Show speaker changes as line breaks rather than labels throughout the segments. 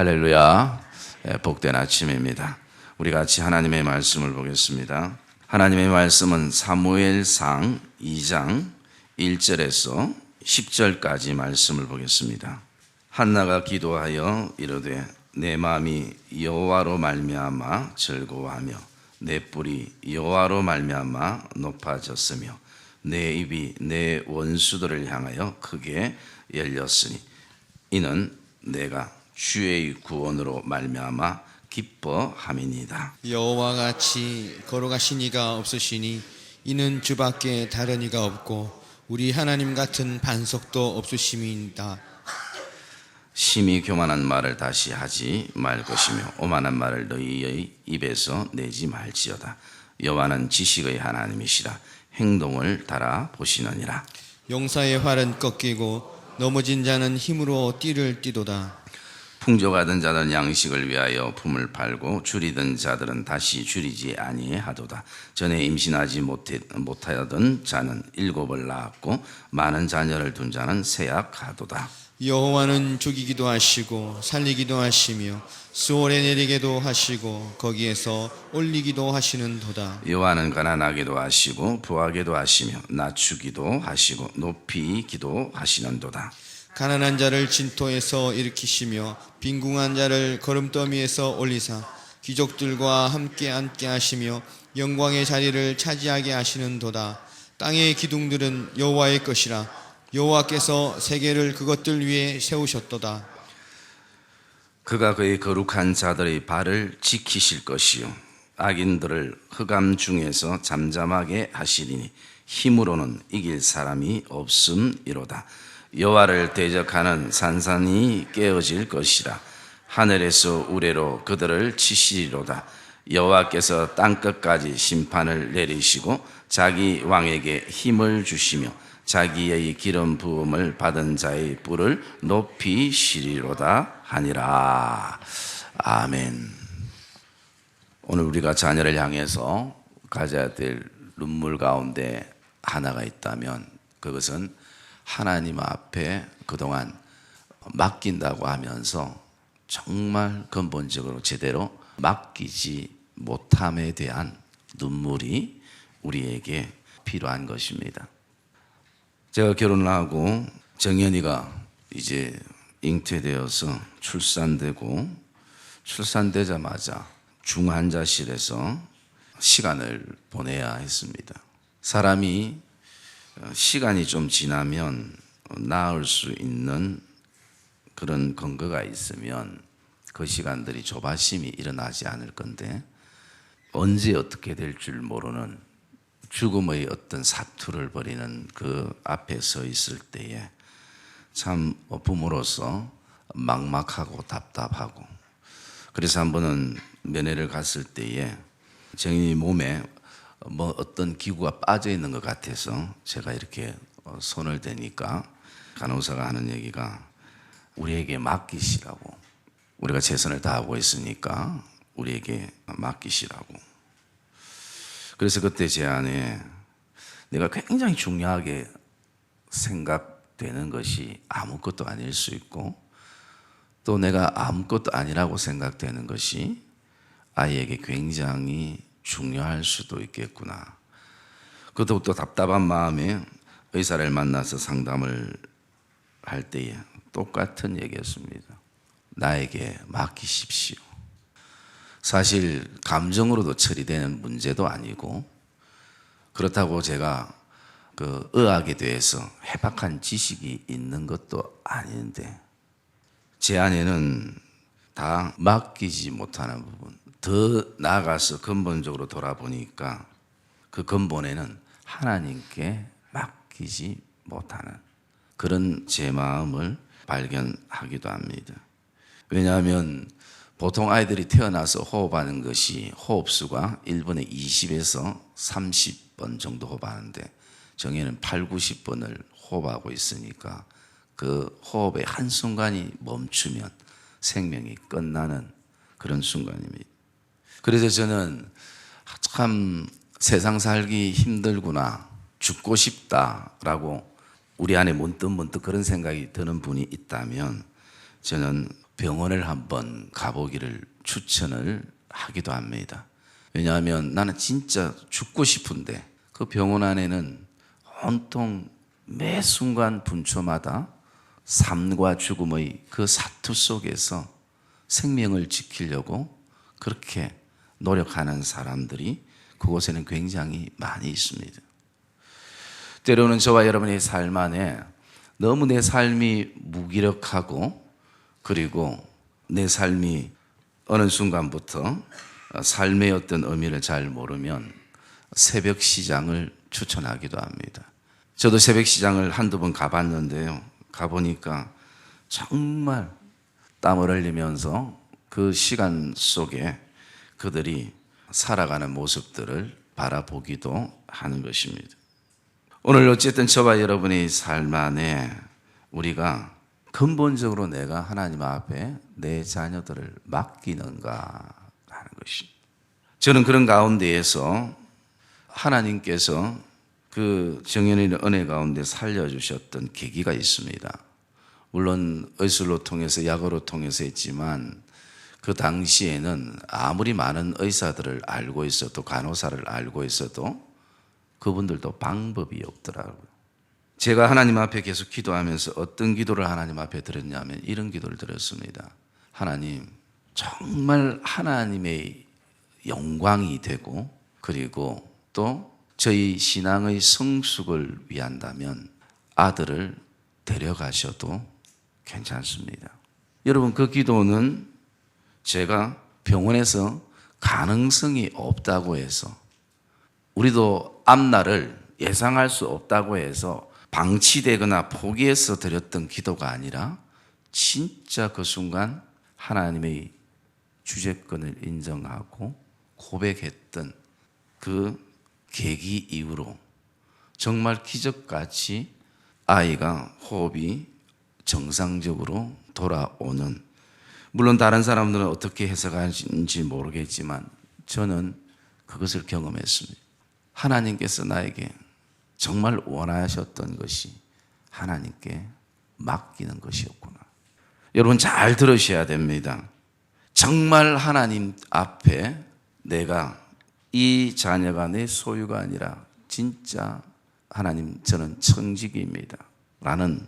할렐루야. 예, 복된 아침입니다. 우리 같이 하나님의 말씀을 보겠습니다. 하나님의 말씀은 사무엘상 2장 1절에서 10절까지 말씀을 보겠습니다. 한나가 기도하여 이르되 내 마음이 여호와로 말미암아 즐거워하며 내 뿔이 여호와로 말미암아 높아졌으며 내 입이 내 원수들을 향하여 크게 열렸으니 이는 내가 주의 구원으로 말미암아 기뻐함이니이다.
여호와 같이 걸어가신 이가 없으시니 이는 주밖에 다른 이가 없고 우리 하나님 같은 반석도 없으심이다.
심히 교만한 말을 다시 하지 말 것이며 오만한 말을 너희의 입에서 내지 말지어다. 여호와는 지식의 하나님이시라 행동을 달아 보시느니라.
용사의 활은 꺾이고 넘어진 자는 힘으로 띠를 띠도다.
풍족하던 자들은 양식을 위하여 품을 팔고 줄이던 자들은 다시 줄이지 아니하도다. 전에 임신하지 못해, 못하던 자는 일곱을 낳았고 많은 자녀를 둔 자는 세약하도다.
여호와는 죽이기도 하시고 살리기도 하시며 수월에 내리게도 하시고 거기에서 올리기도 하시는도다.
여호와는 가난하게도 하시고 부하게도 하시며 낮추기도 하시고 높이기도 하시는도다.
가난한 자를 진토에서 일으키시며 빈궁한 자를 걸음더미에서 올리사 귀족들과 함께 앉게 하시며 영광의 자리를 차지하게 하시는도다. 땅의 기둥들은 여호와의 것이라 여호와께서 세계를 그것들 위에 세우셨도다.
그가 그의 거룩한 자들의 발을 지키실 것이요 악인들을 흑암 중에서 잠잠하게 하시리니 힘으로는 이길 사람이 없음이로다 여호와를 대적하는 산산이 깨어질 것이라 하늘에서 우레로 그들을 치시리로다 여호와께서 땅 끝까지 심판을 내리시고 자기 왕에게 힘을 주시며 자기의 기름 부음을 받은 자의 뿔을 높이시리로다 하니라. 아멘. 오늘 우리가 자녀를 향해서 가져야 될 눈물 가운데 하나가 있다면 그것은 하나님 앞에 그동안 맡긴다고 하면서 정말 근본적으로 제대로 맡기지 못함에 대한 눈물이 우리에게 필요한 것입니다. 제가 결혼을 하고 정연이가 이제 잉태되어서 출산되고 출산되자마자 중환자실에서 시간을 보내야 했습니다. 사람이 시간이 좀 지나면 나을 수 있는 그런 근거가 있으면 그 시간들이 조바심이 일어나지 않을 건데 언제 어떻게 될 줄 모르는 죽음의 어떤 사투를 벌이는 그 앞에 서 있을 때에 참 부모로서 막막하고 답답하고 그래서 한 번은 면회를 갔을 때에 정인이 몸에 뭐 어떤 기구가 빠져 있는 것 같아서 제가 이렇게 손을 대니까 간호사가 하는 얘기가 우리에게 맡기시라고 우리가 최선을 다하고 있으니까 우리에게 맡기시라고. 그래서 그때 제 안에 내가 굉장히 중요하게 생각되는 것이 아무것도 아닐 수 있고 또 내가 아무것도 아니라고 생각되는 것이 아이에게 굉장히 중요할 수도 있겠구나. 그것도 답답한 마음에 의사를 만나서 상담을 할 때에 똑같은 얘기였습니다. 나에게 맡기십시오. 사실 감정으로도 처리되는 문제도 아니고 그렇다고 제가 그 의학에 대해서 해박한 지식이 있는 것도 아닌데 제 안에는 다 맡기지 못하는 부분 더 나아가서 근본적으로 돌아보니까 그 근본에는 하나님께 맡기지 못하는 그런 제 마음을 발견하기도 합니다. 왜냐하면 보통 아이들이 태어나서 호흡하는 것이 호흡수가 1분에 20에서 30번 정도 호흡하는데 정혜는 8, 90번을 호흡하고 있으니까 그 호흡의 한순간이 멈추면 생명이 끝나는 그런 순간입니다. 그래서 저는 참 세상 살기 힘들구나, 죽고 싶다라고 우리 안에 문득 문득 그런 생각이 드는 분이 있다면 저는 병원을 한번 가보기를 추천을 하기도 합니다. 왜냐하면 나는 진짜 죽고 싶은데 그 병원 안에는 온통 매 순간 분초마다 삶과 죽음의 그 사투 속에서 생명을 지키려고 그렇게 노력하는 사람들이 그곳에는 굉장히 많이 있습니다. 때로는 저와 여러분의 삶 안에 너무 내 삶이 무기력하고 그리고 내 삶이 어느 순간부터 삶의 어떤 의미를 잘 모르면 새벽 시장을 추천하기도 합니다. 저도 새벽 시장을 한두 번 가봤는데요. 가보니까 정말 땀을 흘리면서 그 시간 속에 그들이 살아가는 모습들을 바라보기도 하는 것입니다. 오늘 어쨌든 저와 여러분의 삶 안에 우리가 근본적으로 내가 하나님 앞에 내 자녀들을 맡기는가 하는 것이. 저는 그런 가운데에서 하나님께서 그 정연의 은혜 가운데 살려주셨던 계기가 있습니다. 물론 의술로 통해서 약으로 통해서 했지만 그 당시에는 아무리 많은 의사들을 알고 있어도 간호사를 알고 있어도 그분들도 방법이 없더라고요. 제가 하나님 앞에 계속 기도하면서 어떤 기도를 하나님 앞에 드렸냐면 이런 기도를 드렸습니다. 하나님, 정말 하나님의 영광이 되고 그리고 또 저희 신앙의 성숙을 위한다면 아들을 데려가셔도 괜찮습니다. 여러분, 그 기도는 제가 병원에서 가능성이 없다고 해서 우리도 앞날을 예상할 수 없다고 해서 방치되거나 포기해서 드렸던 기도가 아니라 진짜 그 순간 하나님의 주재권을 인정하고 고백했던 그 계기 이후로 정말 기적같이 아이가 호흡이 정상적으로 돌아오는 물론 다른 사람들은 어떻게 해석하는지 모르겠지만 저는 그것을 경험했습니다. 하나님께서 나에게 정말 원하셨던 것이 하나님께 맡기는 것이었구나. 여러분 잘 들으셔야 됩니다. 정말 하나님 앞에 내가 이 자녀가 내 소유가 아니라 진짜 하나님 저는 청직입니다. 라는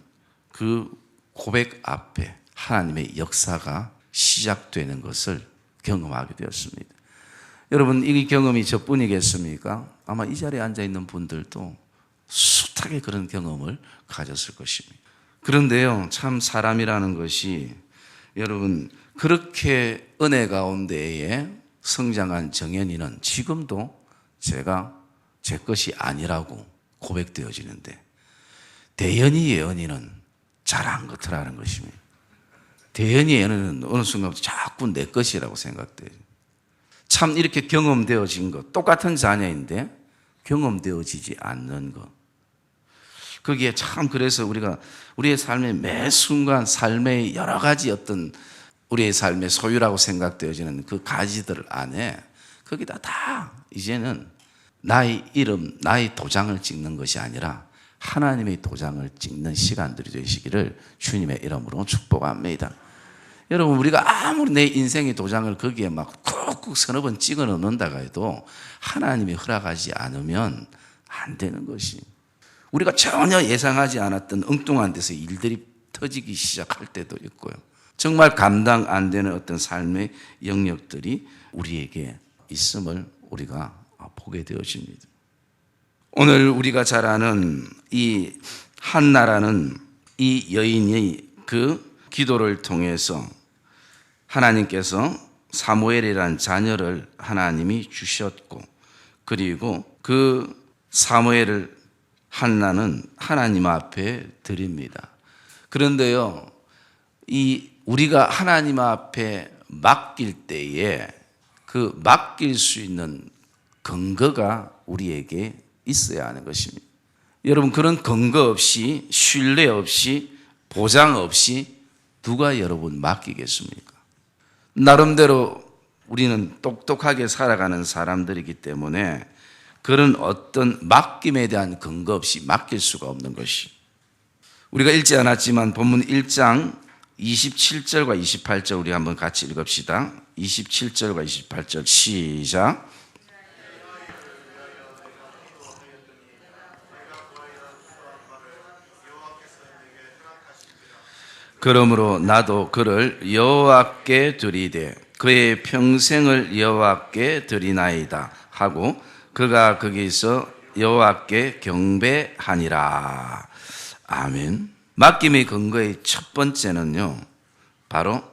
그 고백 앞에 하나님의 역사가 시작되는 것을 경험하게 되었습니다. 여러분, 이 경험이 저뿐이겠습니까? 아마 이 자리에 앉아 있는 분들도 숱하게 그런 경험을 가졌을 것입니다. 그런데요, 참 사람이라는 것이 여러분, 그렇게 은혜 가운데에 성장한 정연이는 지금도 제가 제 것이 아니라고 고백되어지는데, 대연이 예언이는 잘안 그렇더라는 것입니다. 대연이 예언은 어느 순간부터 자꾸 내 것이라고 생각돼요. 참 이렇게 경험되어진 것, 똑같은 자녀인데 경험되어지지 않는 것. 거기에 참 그래서 우리가 우리의 삶의 매 순간 삶의 여러 가지 어떤 우리의 삶의 소유라고 생각되어지는 그 가지들 안에 거기다 다 이제는 나의 이름, 나의 도장을 찍는 것이 아니라 하나님의 도장을 찍는 시간들이 되시기를 주님의 이름으로 축복합니다. 여러분 우리가 아무리 내 인생의 도장을 거기에 막 쿡쿡 서너 번 찍어 넣는다고 해도 하나님이 허락하지 않으면 안 되는 것이 우리가 전혀 예상하지 않았던 엉뚱한 데서 일들이 터지기 시작할 때도 있고요. 정말 감당 안 되는 어떤 삶의 영역들이 우리에게 있음을 우리가 보게 되어집니다. 오늘 우리가 잘 아는 이 한나라는 이 여인의 그 기도를 통해서 하나님께서 사무엘이란 자녀를 하나님이 주셨고 그리고 그 사무엘을 한나는 하나님 앞에 드립니다. 그런데요, 이 우리가 하나님 앞에 맡길 때에 그 맡길 수 있는 근거가 우리에게 있어야 하는 것입니다. 여러분 그런 근거 없이 신뢰 없이 보장 없이 누가 여러분 맡기겠습니까? 나름대로 우리는 똑똑하게 살아가는 사람들이기 때문에 그런 어떤 맡김에 대한 근거 없이 맡길 수가 없는 것이 우리가 읽지 않았지만 본문 1장 27절과 28절 우리 한번 같이 읽읍시다. 27절과 28절 시작. 그러므로 나도 그를 여호와께 드리되 그의 평생을 여호와께 드리나이다 하고 그가 거기서 여호와께 경배하니라. 아멘. 맡김의 근거의 첫 번째는요. 바로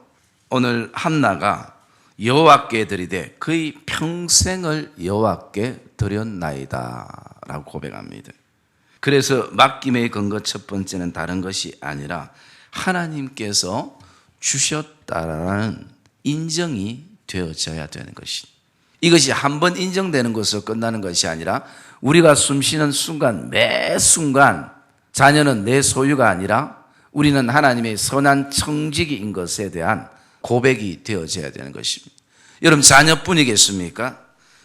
오늘 한나가 여호와께 드리되 그의 평생을 여호와께 드렸나이다라고 고백합니다. 그래서 맡김의 근거 첫 번째는 다른 것이 아니라 하나님께서 주셨다라는 인정이 되어져야 되는 것이. 이것이 한 번 인정되는 것으로 끝나는 것이 아니라 우리가 숨 쉬는 순간 매 순간 자녀는 내 소유가 아니라 우리는 하나님의 선한 청지기인 것에 대한 고백이 되어져야 되는 것입니다. 여러분 자녀뿐이겠습니까?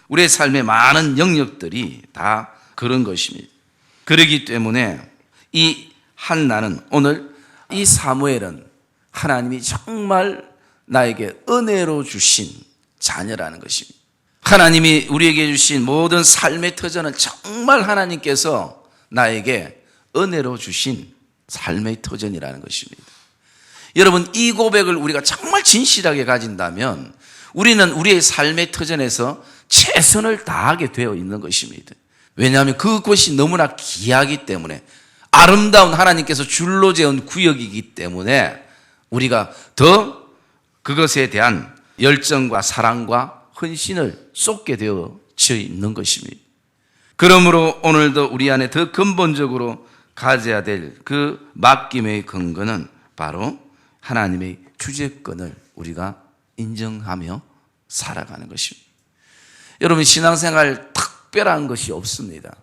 우리의 삶의 많은 영역들이 다 그런 것입니다. 그러기 때문에 이 한나는 오늘 이 사무엘은 하나님이 정말 나에게 은혜로 주신 자녀라는 것입니다. 하나님이 우리에게 주신 모든 삶의 터전은 정말 하나님께서 나에게 은혜로 주신 삶의 터전이라는 것입니다. 여러분, 이 고백을 우리가 정말 진실하게 가진다면 우리는 우리의 삶의 터전에서 최선을 다하게 되어 있는 것입니다. 왜냐하면 그곳이 너무나 귀하기 때문에 아름다운 하나님께서 줄로 재운 구역이기 때문에 우리가 더 그것에 대한 열정과 사랑과 헌신을 쏟게 되어져 있는 것입니다. 그러므로 오늘도 우리 안에 더 근본적으로 가져야 될 그 맡김의 근거는 바로 하나님의 주재권을 우리가 인정하며 살아가는 것입니다. 여러분 신앙생활 특별한 것이 없습니다.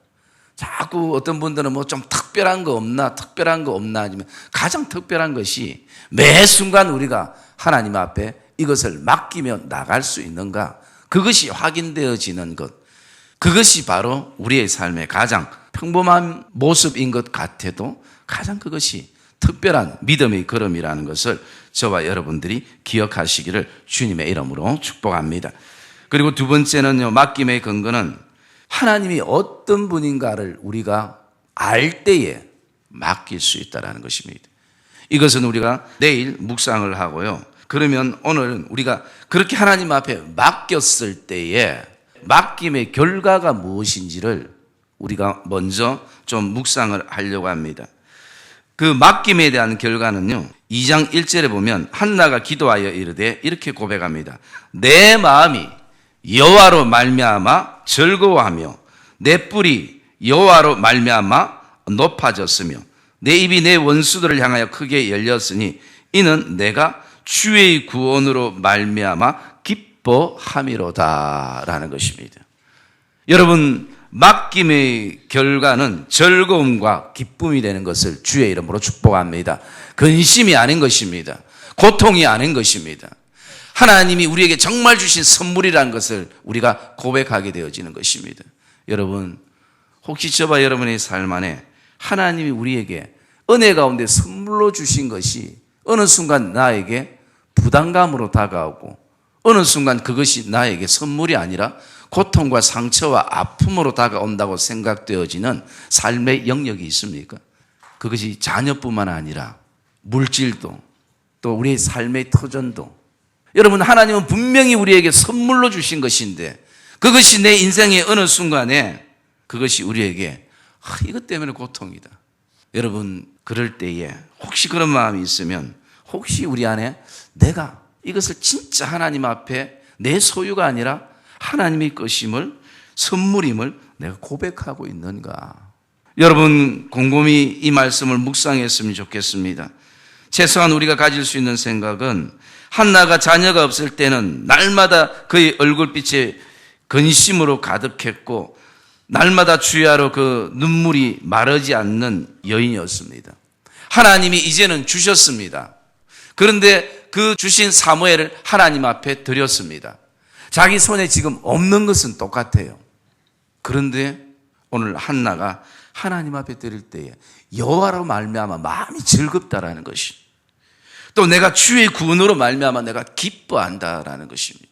자꾸 어떤 분들은 뭐 좀 특 별한 거 없나, 특별한 거 없나 하지만 가장 특별한 것이 매 순간 우리가 하나님 앞에 이것을 맡기며 나갈 수 있는가, 그것이 확인되어지는 것, 그것이 바로 우리의 삶의 가장 평범한 모습인 것 같아도 가장 그것이 특별한 믿음의 걸음이라는 것을 저와 여러분들이 기억하시기를 주님의 이름으로 축복합니다. 그리고 두 번째는요, 맡김의 근거는 하나님이 어떤 분인가를 우리가 알 때에 맡길 수 있다는 것입니다. 이것은 우리가 내일 묵상을 하고요. 그러면 오늘 우리가 그렇게 하나님 앞에 맡겼을 때에 맡김의 결과가 무엇인지를 우리가 먼저 좀 묵상을 하려고 합니다. 그 맡김에 대한 결과는요. 2장 1절에 보면 한나가 기도하여 이르되 이렇게 고백합니다. 내 마음이 여호와로 말미암아 즐거워하며 내 뿔이 여호와로 말미암아 높아졌으며 내 입이 내 원수들을 향하여 크게 열렸으니 이는 내가 주의 구원으로 말미암아 기뻐함이로다라는 것입니다. 여러분 맡김의 결과는 즐거움과 기쁨이 되는 것을 주의 이름으로 축복합니다. 근심이 아닌 것입니다. 고통이 아닌 것입니다. 하나님이 우리에게 정말 주신 선물이라는 것을 우리가 고백하게 되어지는 것입니다. 여러분, 혹시 저와 여러분의 삶 안에 하나님이 우리에게 은혜 가운데 선물로 주신 것이 어느 순간 나에게 부담감으로 다가오고 어느 순간 그것이 나에게 선물이 아니라 고통과 상처와 아픔으로 다가온다고 생각되어지는 삶의 영역이 있습니까? 그것이 자녀뿐만 아니라 물질도 또 우리의 삶의 터전도 여러분 하나님은 분명히 우리에게 선물로 주신 것인데 그것이 내 인생의 어느 순간에 그것이 우리에게 아, 이것 때문에 고통이다. 여러분 그럴 때에 혹시 그런 마음이 있으면 혹시 우리 안에 내가 이것을 진짜 하나님 앞에 내 소유가 아니라 하나님의 것임을 선물임을 내가 고백하고 있는가? 여러분 곰곰이 이 말씀을 묵상했으면 좋겠습니다. 최소한 우리가 가질 수 있는 생각은 한나가 자녀가 없을 때는 날마다 그의 얼굴빛에 근심으로 가득했고 날마다 주야로 그 눈물이 마르지 않는 여인이었습니다. 하나님이 이제는 주셨습니다. 그런데 그 주신 사무엘을 하나님 앞에 드렸습니다. 자기 손에 지금 없는 것은 똑같아요. 그런데 오늘 한나가 하나님 앞에 드릴 때에 여호와로 말미암아 마음이 즐겁다라는 것이 또 내가 주의 구원으로 말미암아 내가 기뻐한다라는 것입니다.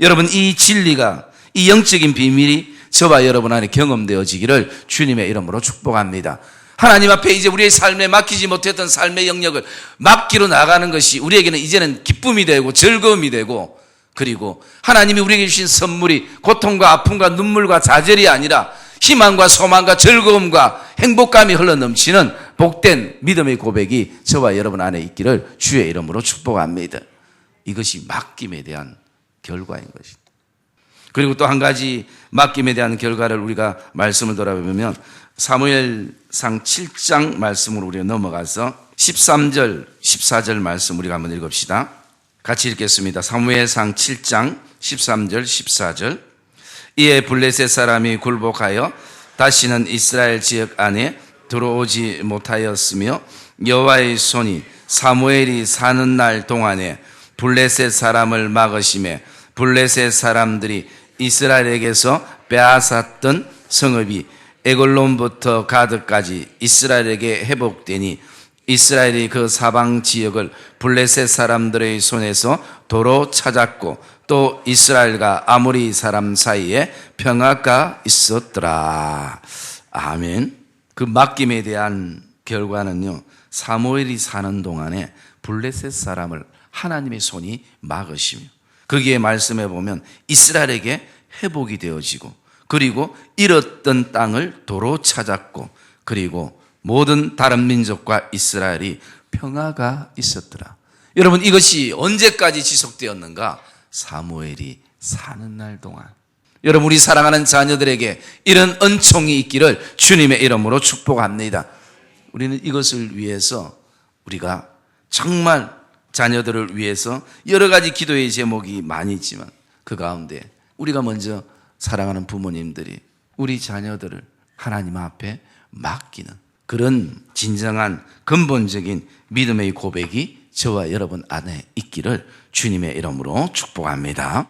여러분 이 진리가 이 영적인 비밀이 저와 여러분 안에 경험되어지기를 주님의 이름으로 축복합니다. 하나님 앞에 이제 우리의 삶에 맡기지 못했던 삶의 영역을 맡기로 나가는 것이 우리에게는 이제는 기쁨이 되고 즐거움이 되고 그리고 하나님이 우리에게 주신 선물이 고통과 아픔과 눈물과 좌절이 아니라 희망과 소망과 즐거움과 행복감이 흘러 넘치는 복된 믿음의 고백이 저와 여러분 안에 있기를 주의 이름으로 축복합니다. 이것이 맡김에 대한 결과인 것입니다. 그리고 또 한 가지 맡김에 대한 결과를 우리가 말씀을 돌아보면 사무엘상 7장 말씀으로 우리가 넘어가서 13절, 14절 말씀 우리가 한번 읽읍시다. 같이 읽겠습니다. 사무엘상 7장 13절, 14절. 이에 블레셋 사람이 굴복하여 다시는 이스라엘 지역 안에 들어오지 못하였으며 여호와의 손이 사무엘이 사는 날 동안에 블레셋 사람을 막으심에 블레셋 사람들이 이스라엘에게서 빼앗았던 성읍이 에골론부터 가드까지 이스라엘에게 회복되니 이스라엘이 그 사방 지역을 블레셋 사람들의 손에서 도로 찾았고 또 이스라엘과 아모리 사람 사이에 평화가 있었더라. 아멘. 그 맡김에 대한 결과는요. 사무엘이 사는 동안에 블레셋 사람을 하나님의 손이 막으시며 거기에 말씀해 보면 이스라엘에게 회복이 되어지고 그리고 잃었던 땅을 도로 찾았고 그리고 모든 다른 민족과 이스라엘이 평화가 있었더라. 여러분 이것이 언제까지 지속되었는가? 사무엘이 사는 날 동안. 여러분 우리 사랑하는 자녀들에게 이런 은총이 있기를 주님의 이름으로 축복합니다. 우리는 이것을 위해서 우리가 정말 자녀들을 위해서 여러 가지 기도의 제목이 많이 있지만 그 가운데 우리가 먼저 사랑하는 부모님들이 우리 자녀들을 하나님 앞에 맡기는 그런 진정한 근본적인 믿음의 고백이 저와 여러분 안에 있기를 주님의 이름으로 축복합니다.